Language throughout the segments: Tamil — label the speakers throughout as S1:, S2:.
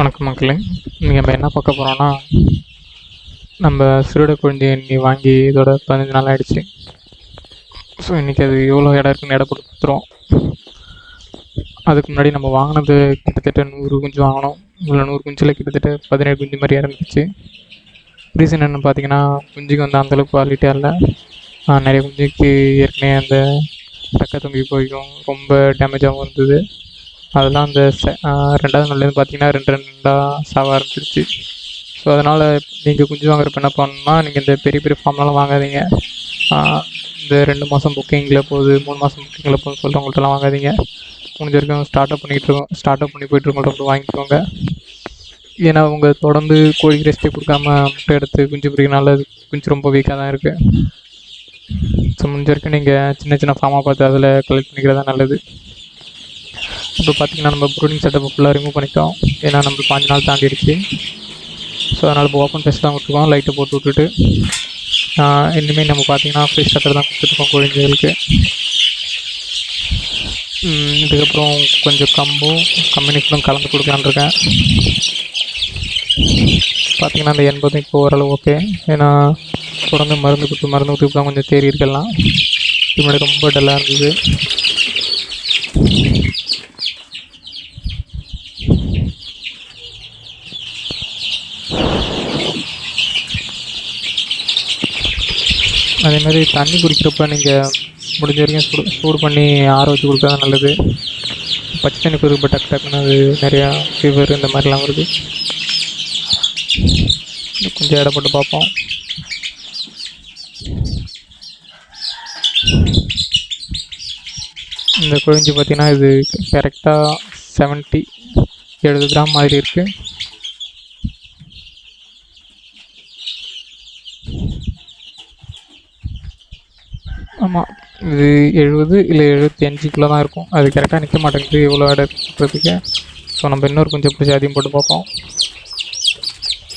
S1: வணக்கம் மக்களே. இன்றைக்கி நம்ம என்ன பார்க்க போகிறோன்னா நம்ம சிறுட குழந்தை எண்ணி வாங்கி இதோட பதினஞ்சு நாள் ஆகிடுச்சு ஸோ இன்றைக்கி அது எவ்வளோ இடம் இருக்குன்னு இடம் கொடுத்துரும் அதுக்கு முன்னாடி நம்ம வாங்கினது கிட்டத்தட்ட நூறு குஞ்சு வாங்கினோம். இல்லை நூறு குஞ்சில் கிட்டத்தட்ட பதினேழு குஞ்சு மாதிரி இறந்துச்சு. ரீசன் என்னென்னு பார்த்தீங்கன்னா குஞ்சுக்கு வந்து அந்தளவுக்கு குவாலிட்டியாக இல்லை. நிறைய குஞ்சுக்கு ஏற்கனவே அந்த தக்க தொங்கி போய்க்கும். ரொம்ப டேமேஜாகவும் இருந்தது. அதெல்லாம் அந்த ரெண்டாவது நாள்லேருந்து பார்த்தீங்கன்னா ரெண்டு ரெண்டாக சாக ஆரம்பிச்சிருச்சு. ஸோ அதனால் நீங்கள் குஞ்சு வாங்குறப்ப என்ன பண்ணணும்னா நீங்கள் இந்த பெரிய பெரிய ஃபார்ம்லாம் வாங்காதீங்க. இந்த ரெண்டு மாதம் புக்கிங்கில் போகுது மூணு மாதம் புக்கிங்கில் போகுதுன்னு சொல்கிறவங்கள்ட்டலாம் வாங்காதீங்க. முடிஞ்ச வரைக்கும் ஸ்டார்ட் அப் பண்ணிகிட்டு இருக்கோம் ஸ்டார்ட் அப் பண்ணி போயிட்டுருக்கோம் மட்டும் வாங்கிக்கோங்க. ஏன்னா அவங்க தொடர்ந்து கோழிக்கு ரெஸ்ட்டே கொடுக்காம முட்டை எடுத்து குஞ்சு பிடிக்கிறனால அது குஞ்சு ரொம்ப வீக்காக தான் இருக்குது ஸோ முடிஞ்ச வரைக்கும் நீங்கள் சின்ன சின்ன ஃபார்மாக பார்த்து அதில் கலெக்ட் பண்ணிக்கிறது தான் நல்லது. இப்போ பார்த்தீங்கன்னா நம்ம ப்ரூனிங் செட்டப்பை ஃபுல்லாக ரிமூவ் பண்ணிட்டோம். ஏன்னா நம்ம பாஞ்சு நாள் தாண்டிடுச்சு. ஸோ அதனால் இப்போ ஓப்பன் ஃபேஸ் தான் விட்டுருக்கோம் லைட்டை போட்டு விட்டுட்டு இனிமேல் நம்ம பார்த்தீங்கன்னா ஃப்ரீ ஸ்டார்டர் தான் கொடுத்துருக்கோம் குழந்தைகளுக்கு இதுக்கப்புறம் கொஞ்சம் கம்பும் கம்யூனிஸ்டும் கலந்து கொடுக்கலான்னு இருக்கேன். பார்த்தீங்கன்னா அந்த எண்பதும் இப்போ ஓரளவு ஓகே ஏன்னா தொடர்ந்து மருந்து கொடுத்து மருந்து கொடுத்து தான் கொஞ்சம் தேறி இருக்கலாம். இது மாதிரி ரொம்ப டல்லாக இருந்தது. அதே மாதிரி தண்ணி குடிக்கிறப்ப நீங்கள் முடிஞ்ச வரைக்கும் சூடு சூடு பண்ணி ஆற வச்சு கொடுத்தா தான் நல்லது. பச்சை தண்ணி குடிக்கிறப்ப டக்கு டக்குன்னு அது நிறையா ஃபீவர் இந்த மாதிரிலாம் வருது. கொஞ்சம் இடம் போட்டு பார்ப்போம். இந்த குழஞ்சி பார்த்திங்கன்னா இது கரெக்டாக செவன்ட்டி எழுபது கிராம் மாதிரி இருக்குது ஆமாம் இது எழுபது இல்லை எழுபத்தி அஞ்சுக்குள்ளே தான் இருக்கும். அது கரெக்டாக நிற்க மாட்டேங்குது இவ்வளோ இடத்துக்கு ஸோ நம்ம இன்னொரு கொஞ்சம் பிடிச்சி அதிகம் போட்டு பார்ப்போம்.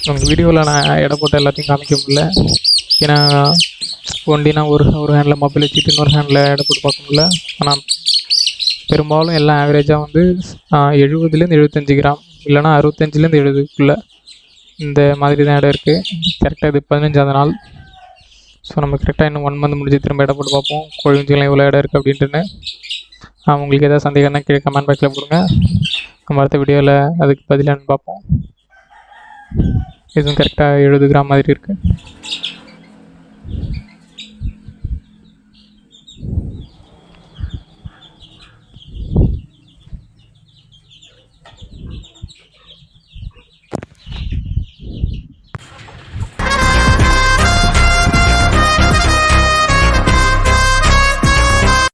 S1: உங்கள் வீடியோவில் நான் எடை போட்ட எல்லாத்தையும் காமிக்க முடியல. ஏன்னா ஒண்டினா ஒரு ஒரு ஹேண்டில் மொபைல் வச்சுட்டு இன்னொரு ஹேண்டில் எடை போட்டு பார்க்க முடியல. ஆனால் பெரும்பாலும் எல்லாம் ஆவரேஜாக வந்து எழுபதுலேருந்து எழுபத்தஞ்சு கிராம். இல்லைனா அறுபத்தஞ்சிலேருந்து எழுபதுக்குள்ளே இந்த மாதிரி தான் இடம் இருக்குது கரெக்டாக இது பதினஞ்சாவது நாள். ஸோ நம்ம கரெக்டாக இன்னும் ஒன் மந்த் முடிஞ்சு திரும்ப இடம் போட்டு பார்ப்போம். கோழிஞ்சிலாம் எவ்வளோ இடம் இருக்குது அப்படின்ட்டுன்னு. ஆ, உங்களுக்கு எதாவது சந்தேகம்னா கீழே கமெண்ட் பாக்ஸில் கொடுங்க. நம்ம அடுத்த வீடியோவில் அதுக்கு பதிலான்னு பார்ப்போம். இதுவும் கரெக்டாக எழுபது கிராம் மாதிரி இருக்குது